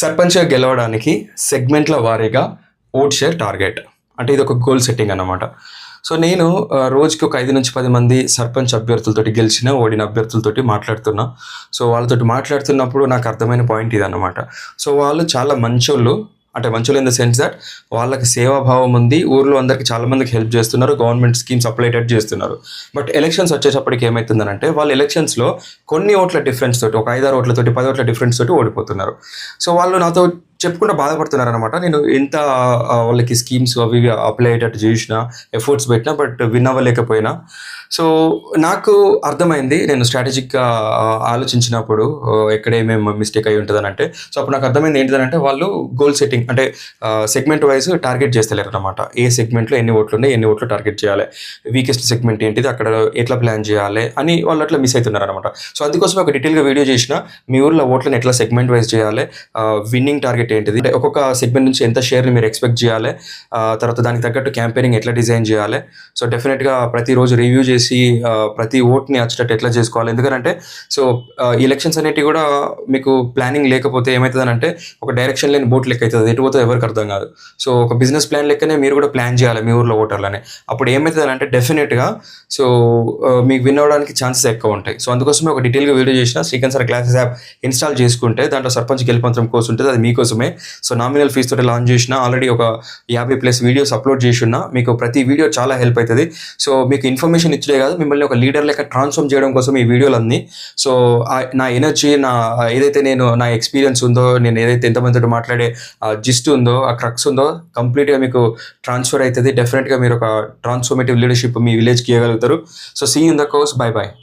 సర్పంచ్గా గెలవడానికి సెగ్మెంట్ల వారీగా ఓట్ షేర్ టార్గెట్. అంటే ఇది ఒక గోల్ సెట్టింగ్ అన్నమాట. సో నేను రోజుకి ఒక ఐదు నుంచి పది మంది సర్పంచ్ అభ్యర్థులతోటి గెలిచిన ఓడిన అభ్యర్థులతోటి మాట్లాడుతున్నా. సో వాళ్ళతోటి మాట్లాడుతున్నప్పుడు నాకు అర్థమైన పాయింట్ ఇది అనమాట సో వాళ్ళు చాలా మంచోళ్ళు అంటే మంచులు ఇన్ ద సెన్స్ దట్ వాళ్ళకి సేవాభావం ఉంది ఊర్లో అందరికి చాలా మందికి హెల్ప్ చేస్తున్నారు గవర్నమెంట్ స్కీమ్స్ అప్లైటెడ్ చేస్తున్నారు. బట్ ఎలక్షన్స్ వచ్చేటప్పటికి ఏమవుతుందనంటే వాళ్ళు ఎలక్షన్స్లో కొన్ని ఓట్ల డిఫరెన్స్ తోటి ఒక ఐదారు ఓట్లతోటి పది ఓట్ల డిఫరెన్స్ తోటి ఓడిపోతున్నారు. సో వాళ్ళు నాతో చెప్పుకుంటూ బాధపడుతున్నారు అనమాట నేను ఎంత వాళ్ళకి స్కీమ్స్ అవి ఇవి అప్లై అయ్యేటట్టు చేసిన ఎఫర్ట్స్ పెట్టినా బట్ విన్ అవ్వలేకపోయినా సో నాకు అర్థమైంది నేను స్ట్రాటజిక్గా ఆలోచించినప్పుడు ఆ, ఎక్కడ ఏమేమి మిస్టేక్ అయి ఉంటుందని అంటే సో అప్పుడు నాకు అర్థమైంది ఏంటిదనంటే వాళ్ళు గోల్ సెట్టింగ్ అంటే సెగ్మెంట్ వైజ్ టార్గెట్ చేస్తలేరు అనమాట ఏ సెగ్మెంట్లో ఎన్ని ఓట్లు ఉన్నాయి ఎన్ని ఓట్లు టార్గెట్ చేయాలి వీకెస్ట్ సెగ్మెంట్ ఏంటిది అక్కడ ఎట్లా ప్లాన్ చేయాలి అని వాళ్ళు అట్లా మిస్ అవుతున్నారు అనమాట సో అందుకోసం ఒక డీటెయిల్గా వీడియో చేసిన మీ ఊర్లో ఓట్లను ఎట్లా సెగ్మెంట్ వైజ్ చేయాలి విన్నింగ్ టార్గెట్ ఏంటిది? అంటే ఒక్కొక్క సెగ్మెంట్ నుంచి ఎంత షేర్ని మీరు ఎక్స్పెక్ట్ చేయాలి? తర్వాత దానికి తగ్గట్టు క్యాంపెయినింగ్ ఎట్లా డిజైన్ చేయాలి? సో డెఫినెట్గా ప్రతిరోజు రివ్యూ చేసి ప్రతి ఓట్ని వచ్చేటట్టు ఎట్లా చేసుకోవాలి? ఎందుకంటే సో ఎలక్షన్స్ అనేటివి కూడా మీకు ప్లానింగ్ లేకపోతే ఏమవుతుందంటే ఒక డైరెక్షన్ లేని బోట్ లెక్క అవుతుంది ఎటు పోతే ఎవరికి అర్థం కాదు. సో ఒక బిజినెస్ ప్లాన్ లెక్కనే మీరు కూడా ప్లాన్ చేయాలి మీ ఊర్లో ఓటర్లని. అప్పుడు ఏమవుతుంది అంటే డెఫినెట్గా సో మీకు విన్ అవడానికి ఛాన్సెస్ ఎక్కువ ఉంటాయి. సో అందుకోసమే ఒక డీటెయిల్గా వీడియో చేసిన Srikanth sir classes app install చేసుకుంటే దాంట్లో సర్పంచ్ గెలుపంత్రం కోర్స్ ఉంటుంది. అది మీకోసం కోసమే. సో నామినల్ ఫీస్ తోటి లాంచ్ చేసిన ఆల్రెడీ ఒక యాభై ప్లస్ వీడియోస్ అప్లోడ్ చేసి ఉన్నా మీకు ప్రతి వీడియో చాలా హెల్ప్ అవుతుంది సో మీకు ఇన్ఫర్మేషన్ ఇచ్చే కాదు మిమ్మల్ని ఒక లీడర్ లెక్క ట్రాన్స్ఫార్మ్ చేయడం కోసం ఈ వీడియోలన్నీ సో నా ఎనర్జీ నా ఏదైతే నేను నా ఎక్స్పీరియన్స్ ఉందో నేను ఏదైతే ఎంతమందితో మాట్లాడే జిస్ట్ ఉందో ఆ క్రక్స్ ఉందో కంప్లీట్గా మీకు ట్రాన్స్ఫర్ అవుతుంది డెఫినెట్గా మీరు ఒక ట్రాన్స్ఫర్మేటివ్ లీడర్షిప్ మీ విలేజ్కి ఇవ్వగలుగుతారు. So see in the course bye bye